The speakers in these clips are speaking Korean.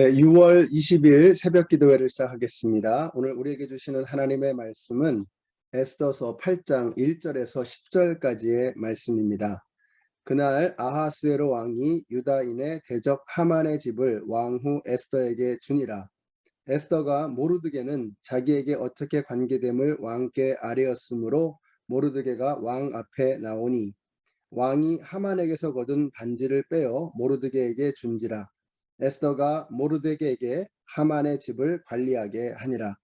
네, 6월 20일 새벽 기도회를 시작하겠습니다. 오늘 우리에게 주시는 하나님의 말씀은 에스더서 8장 1절에서 10절까지의 말씀입니다. 그날 아하스웨로 왕이 유다인의 대적 하만의 집을 왕후 에스더에게 주니라. 에스더가 모르드게는 자기에게 어떻게 관계됨을 왕께 아뢰었으므로 모르드게가 왕 앞에 나오니 왕이 하만에게서 거둔 반지를 빼어 모르드게에게 준지라. 에스더가 모르드게에게 하만의 집을 관리하게 하니라.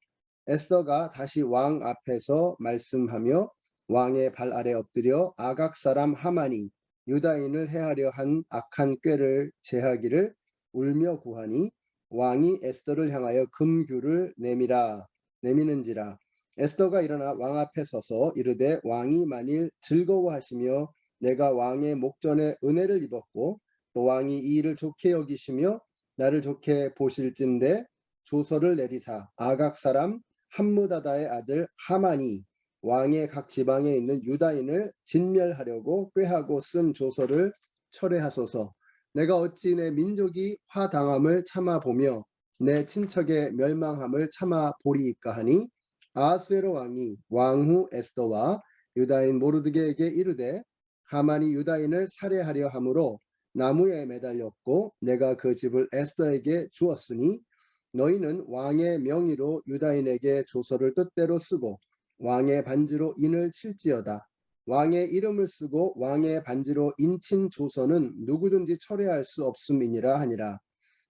에스더가 다시 왕 앞에서 말씀하며 왕의 발 아래 엎드려 아각 사람 하만이 유다인을 해하려 한 악한 꾀를 제하기를 울며 구하니 왕이 에스더를 향하여 금규를 내미라 내미는지라 에스더가 일어나 왕 앞에 서서 이르되 왕이 만일 즐거워하시며 내가 왕의 목전에 은혜를 입었고 또 왕이 이 일을 좋게 여기시며 나를 좋게 보실진데 조서를 내리사 아각 사람 함무다다의 아들 하만이 왕의 각 지방에 있는 유다인을 진멸하려고 꾀하고 쓴 조서를 철회하소서. 내가 어찌 내 민족이 화당함을 참아 보며 내 친척의 멸망함을 참아 보리이까 하니 아스웨로 왕이 왕후 에스더와 유다인 모르드게에게 이르되 하만이 유다인을 살해하려 함으로 나무에 매달렸고 내가 그 집을 에스더에게 주었으니 너희는 왕의 명의로 유다인에게 조서를 뜻대로 쓰고 왕의 반지로 인을 칠지어다. 왕의 이름을 쓰고 왕의 반지로 인친 조서는 누구든지 철회할 수 없음이니라 하니라.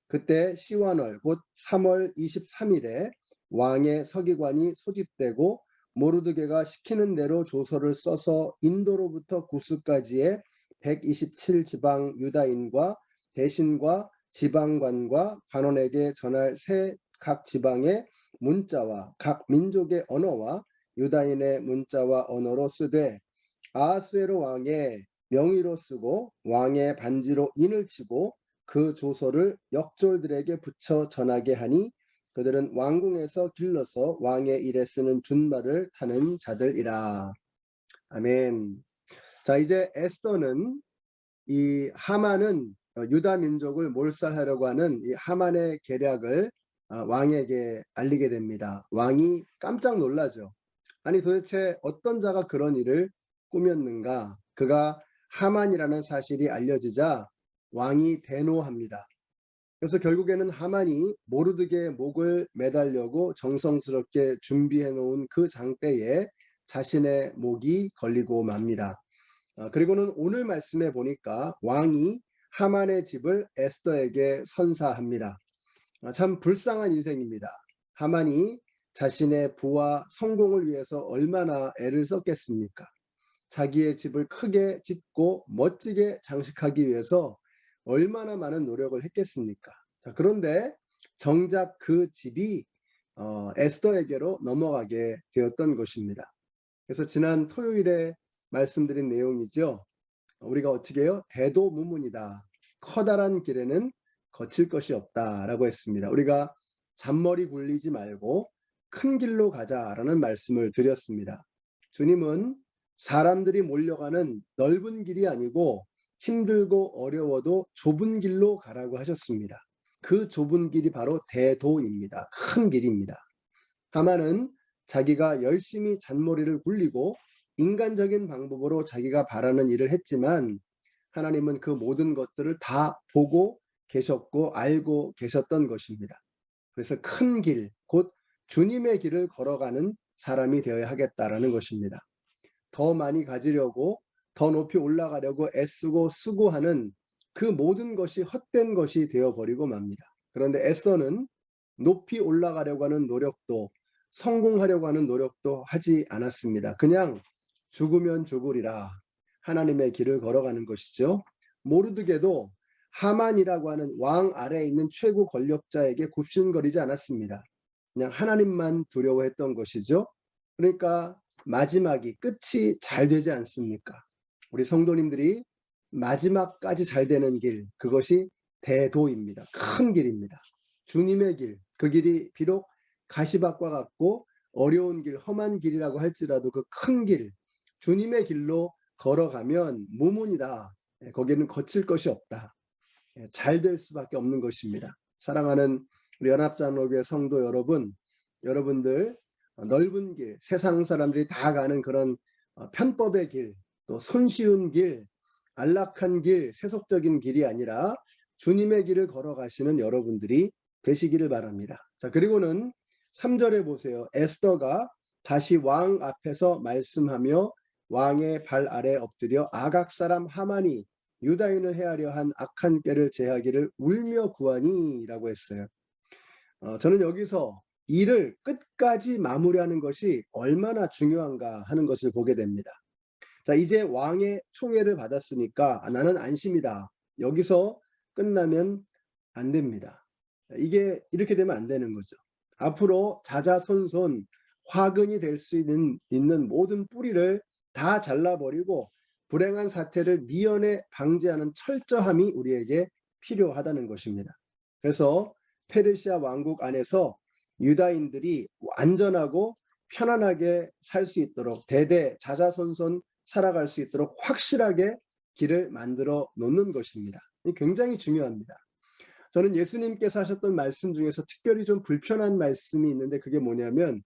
그때 시완월 곧 3월 23일에 왕의 서기관이 소집되고 모르드게가 시키는 대로 조서를 써서 인도로부터 구스까지의 127 지방 유다인과 대신과 지방관과 관원에게 전할 새 각 지방의 문자와 각 민족의 언어와 유다인의 문자와 언어로 쓰되 아스웨로 왕의 명의로 쓰고 왕의 반지로 인을 치고 그 조서를 역졸들에게 붙여 전하게 하니 그들은 왕궁에서 길러서 왕의 일에 쓰는 준말을 타는 자들이라. 아멘. 자 이제 에스더는 이 하만은 유다 민족을 몰살하려고 하는 이 하만의 계략을 아, 왕에게 알리게 됩니다. 왕이 깜짝 놀라죠. 아니 도대체 어떤 자가 그런 일을 꾸몄는가? 그가 하만이라는 사실이 알려지자 왕이 대노합니다. 그래서 결국에는 하만이 모르드게의 목을 매달려고 정성스럽게 준비해 놓은 그 장대에 자신의 목이 걸리고 맙니다. 아, 그리고는 오늘 말씀에 보니까 왕이 하만의 집을 에스더에게 선사합니다. 아, 참 불쌍한 인생입니다. 하만이 자신의 부와 성공을 위해서 얼마나 애를 썼겠습니까? 자기의 집을 크게 짓고 멋지게 장식하기 위해서 얼마나 많은 노력을 했겠습니까? 자, 그런데 정작 그 집이 어, 에스더에게로 넘어가게 되었던 것입니다. 그래서 지난 토요일에 말씀드린 내용이죠. 우리가 어떻게 해요? 대도무문이다. 커다란 길에는 거칠 것이 없다라고 했습니다. 우리가 잔머리 굴리지 말고 큰 길로 가자라는 말씀을 드렸습니다. 주님은 사람들이 몰려가는 넓은 길이 아니고 힘들고 어려워도 좁은 길로 가라고 하셨습니다. 그 좁은 길이 바로 대도입니다. 큰 길입니다. 하마는 자기가 열심히 잔머리를 굴리고 인간적인 방법으로 자기가 바라는 일을 했지만 하나님은 그 모든 것들을 다 보고 계셨고 알고 계셨던 것입니다. 그래서 큰 길, 곧 주님의 길을 걸어가는 사람이 되어야 하겠다라는 것입니다. 더 많이 가지려고 더 높이 올라가려고 애쓰고 쓰고 하는 그 모든 것이 헛된 것이 되어버리고 맙니다. 그런데 에서는 높이 올라가려고 하는 노력도 성공하려고 하는 노력도 하지 않았습니다. 그냥 죽으면 죽으리라 하나님의 길을 걸어가는 것이죠. 모르드게도 하만이라고 하는 왕 아래에 있는 최고 권력자에게 굽신거리지 않았습니다. 그냥 하나님만 두려워했던 것이죠. 그러니까 마지막이 끝이 잘 되지 않습니까? 우리 성도님들이 마지막까지 잘 되는 길 그것이 대도입니다. 큰 길입니다. 주님의 길, 그 길이 비록 가시밭과 같고 어려운 길, 험한 길이라고 할지라도 그 큰 길, 주님의 길로 걸어가면 무문이다. 예, 거기는 거칠 것이 없다. 예, 잘될 수밖에 없는 것입니다. 사랑하는 우리 연합장로교회 성도 여러분, 여러분들 어, 넓은 길, 세상 사람들이 다 가는 그런 어, 편법의 길, 또 손쉬운 길, 안락한 길, 세속적인 길이 아니라 주님의 길을 걸어가시는 여러분들이 되시기를 바랍니다. 자, 그리고는 3절에 보세요. 에스더가 다시 왕 앞에서 말씀하며 왕의 발 아래 엎드려 아각 사람 하만이 유다인을 해하려 한 악한 꾀를 제하기를 울며 구하니라고 했어요. 어, 저는 여기서 일을 끝까지 마무리하는 것이 얼마나 중요한가 하는 것을 보게 됩니다. 자, 이제 왕의 총애를 받았으니까 아, 나는 안심이다. 여기서 끝나면 안 됩니다. 이게 이렇게 되면 안 되는 거죠. 앞으로 자자손손 화근이 될 수 있는, 있는 모든 뿌리를 다 잘라버리고 불행한 사태를 미연에 방지하는 철저함이 우리에게 필요하다는 것입니다. 그래서 페르시아 왕국 안에서 유다인들이 안전하고 편안하게 살 수 있도록 대대 자자손손 살아갈 수 있도록 확실하게 길을 만들어 놓는 것입니다. 굉장히 중요합니다. 저는 예수님께서 하셨던 말씀 중에서 특별히 좀 불편한 말씀이 있는데 그게 뭐냐면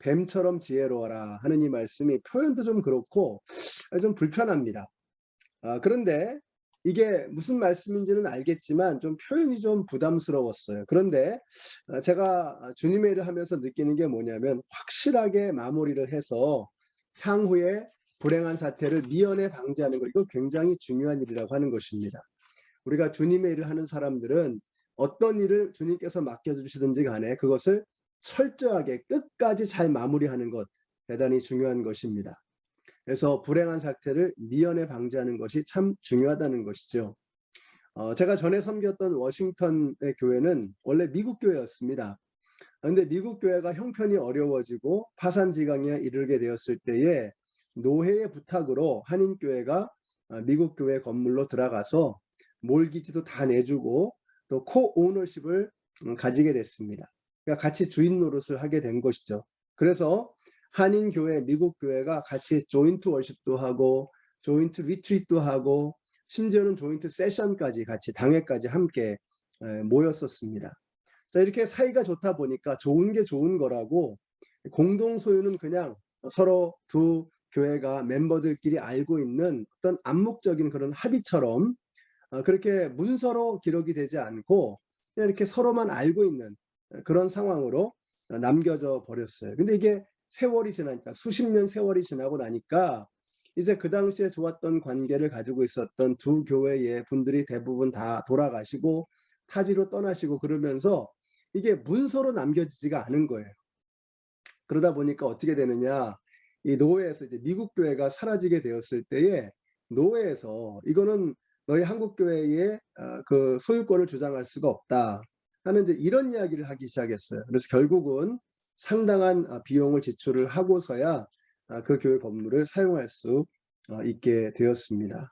뱀처럼 지혜로워라 하는 이 말씀이 표현도 좀 그렇고 좀 불편합니다. 아, 그런데 이게 무슨 말씀인지는 알겠지만 좀 표현이 좀 부담스러웠어요. 그런데 아, 제가 주님의 일을 하면서 느끼는 게 뭐냐면 확실하게 마무리를 해서 향후에 불행한 사태를 미연에 방지하는 것 이거 굉장히 중요한 일이라고 하는 것입니다. 우리가 주님의 일을 하는 사람들은 어떤 일을 주님께서 맡겨주시든지 간에 그것을 철저하게 끝까지 잘 마무리하는 것 대단히 중요한 것입니다. 그래서 불행한 사태를 미연에 방지하는 것이 참 중요하다는 것이죠. 어, 제가 전에 섬겼던 워싱턴의 교회는 원래 미국 교회였습니다. 그런데 미국 교회가 형편이 어려워지고 파산지강에 이르게 되었을 때에 노회의 부탁으로 한인교회가 어, 미국 교회 건물로 들어가서 몰기지도 다 내주고 또 코오너십을 음, 가지게 됐습니다. 그러니까 같이 주인 노릇을 하게 된 것이죠. 그래서 한인 교회, 미국 교회가 같이 조인트 월십도 하고 조인트 리트릿도 하고 심지어는 조인트 세션까지 같이 당회까지 함께 모였었습니다. 자 이렇게 사이가 좋다 보니까 좋은 게 좋은 거라고 공동 소유는 그냥 서로 두 교회가 멤버들끼리 알고 있는 어떤 암묵적인 그런 합의처럼 어, 그렇게 문서로 기록이 되지 않고 이렇게 서로만 알고 있는 그런 상황으로 남겨져 버렸어요. 근데 이게 세월이 지나니까 수십 년 세월이 지나고 나니까 이제 그 당시에 좋았던 관계를 가지고 있었던 두 교회의 분들이 대부분 다 돌아가시고 타지로 떠나시고 그러면서 이게 문서로 남겨지지가 않은 거예요. 그러다 보니까 어떻게 되느냐 이 노회에서 이제 미국 교회가 사라지게 되었을 때에 노회에서 이거는 너희 한국 교회의 어, 그 소유권을 주장할 수가 없다 하는 이제 이런 이야기를 하기 시작했어요. 그래서 결국은 상당한 아, 비용을 지출을 하고서야 아, 그 교회 건물을 사용할 수 어, 있게 되었습니다.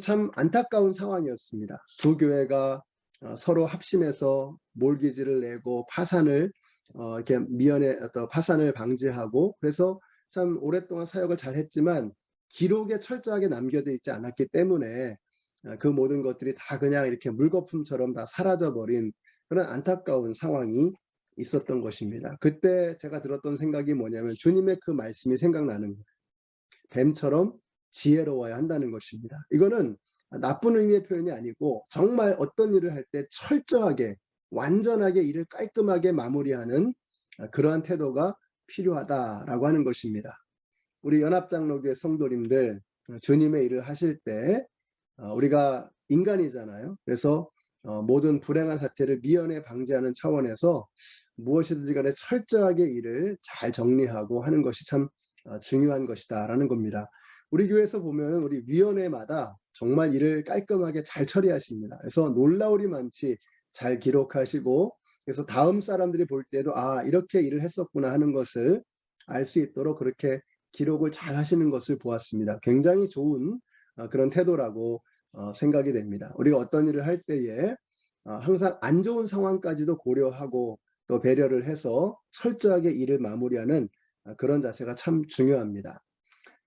참 안타까운 상황이었습니다. 두 교회가 어, 서로 합심해서 몰기지를 내고 파산을 어, 이렇게 미연에 어떤 파산을 방지하고 그래서 참 오랫동안 사역을 잘 했지만 기록에 철저하게 남겨져 있지 않았기 때문에 그 모든 것들이 다 그냥 이렇게 물거품처럼 다 사라져 버린 그런 안타까운 상황이 있었던 것입니다. 그때 제가 들었던 생각이 뭐냐면 주님의 그 말씀이 생각나는 거예요. 뱀처럼 지혜로워야 한다는 것입니다. 이거는 나쁜 의미의 표현이 아니고 정말 어떤 일을 할 때 철저하게 완전하게 일을 깔끔하게 마무리하는 그러한 태도가 필요하다라고 하는 것입니다. 우리 연합장로교회 성도님들 주님의 일을 하실 때 어, 우리가 인간이잖아요. 그래서 어, 모든 불행한 사태를 미연에 방지하는 차원에서 무엇이든지 간에 철저하게 일을 잘 정리하고 하는 것이 참 어, 중요한 것이다 라는 겁니다. 우리 교회에서 보면 우리 위원회마다 정말 일을 깔끔하게 잘 처리하십니다. 그래서 놀라울이 많지 잘 기록하시고 그래서 다음 사람들이 볼 때도 아 이렇게 일을 했었구나 하는 것을 알 수 있도록 그렇게 기록을 잘 하시는 것을 보았습니다. 굉장히 좋은 어, 그런 태도라고 어, 생각이 됩니다. 우리가 어떤 일을 할 때에 어, 항상 안 좋은 상황까지도 고려하고 또 배려를 해서 철저하게 일을 마무리하는 어, 그런 자세가 참 중요합니다.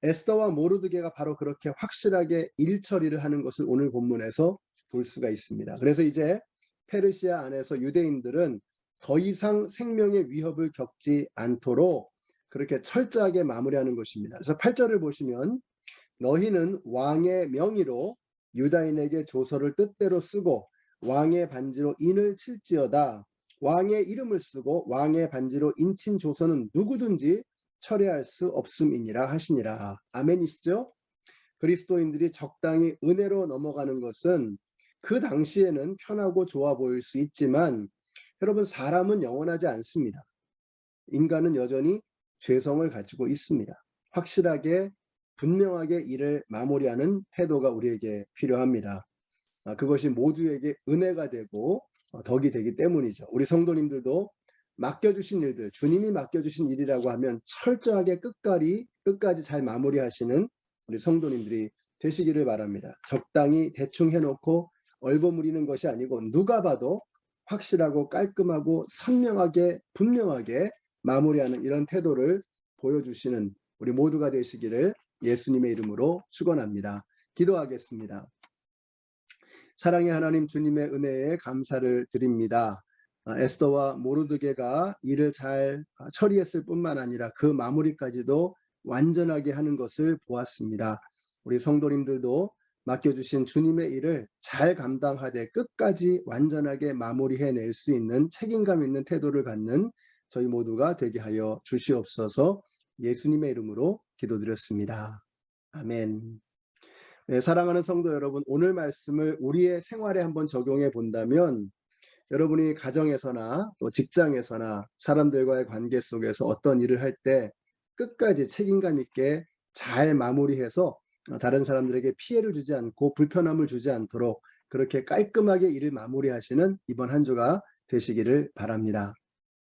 에스더와 모르드게가 바로 그렇게 확실하게 일 처리를 하는 것을 오늘 본문에서 볼 수가 있습니다. 그래서 이제 페르시아 안에서 유대인들은 더 이상 생명의 위협을 겪지 않도록 그렇게 철저하게 마무리하는 것입니다. 그래서 8절을 보시면 너희는 왕의 명의로 유다인에게 조서를 뜻대로 쓰고 왕의 반지로 인을 칠지어다. 왕의 이름을 쓰고 왕의 반지로 인친 조서는 누구든지 철회할 수 없음이니라 하시니라. 아멘이시죠? 그리스도인들이 적당히 은혜로 넘어가는 것은 그 당시에는 편하고 좋아 보일 수 있지만 여러분 사람은 영원하지 않습니다. 인간은 여전히 죄성을 가지고 있습니다. 확실하게 분명하게 일을 마무리하는 태도가 우리에게 필요합니다. 아, 그것이 모두에게 은혜가 되고 어, 덕이 되기 때문이죠. 우리 성도님들도 맡겨주신 일들, 주님이 맡겨주신 일이라고 하면 철저하게 끝까지 끝까지 잘 마무리하시는 우리 성도님들이 되시기를 바랍니다. 적당히 대충 해놓고 얼버무리는 것이 아니고 누가 봐도 확실하고 깔끔하고 선명하게 분명하게 마무리하는 이런 태도를 보여주시는 우리 모두가 되시기를 예수님의 이름으로 축원합니다. 기도하겠습니다. 사랑의 하나님 주님의 은혜에 감사를 드립니다. 아, 에스더와 모르드게가 일을 잘 아, 처리했을 뿐만 아니라 그 마무리까지도 완전하게 하는 것을 보았습니다. 우리 성도님들도 맡겨주신 주님의 일을 잘 감당하되 끝까지 완전하게 마무리해낼 수 있는 책임감 있는 태도를 갖는 저희 모두가 되게 하여 주시옵소서 예수님의 이름으로 기도드렸습니다. 아멘. 네, 사랑하는 성도 여러분, 오늘 말씀을 우리의 생활에 한번 적용해 본다면 여러분이 가정에서나 또 직장에서나 사람들과의 관계 속에서 어떤 일을 할 때 끝까지 책임감 있게 잘 마무리해서 다른 사람들에게 피해를 주지 않고 불편함을 주지 않도록 그렇게 깔끔하게 일을 마무리하시는 이번 한 주가 되시기를 바랍니다.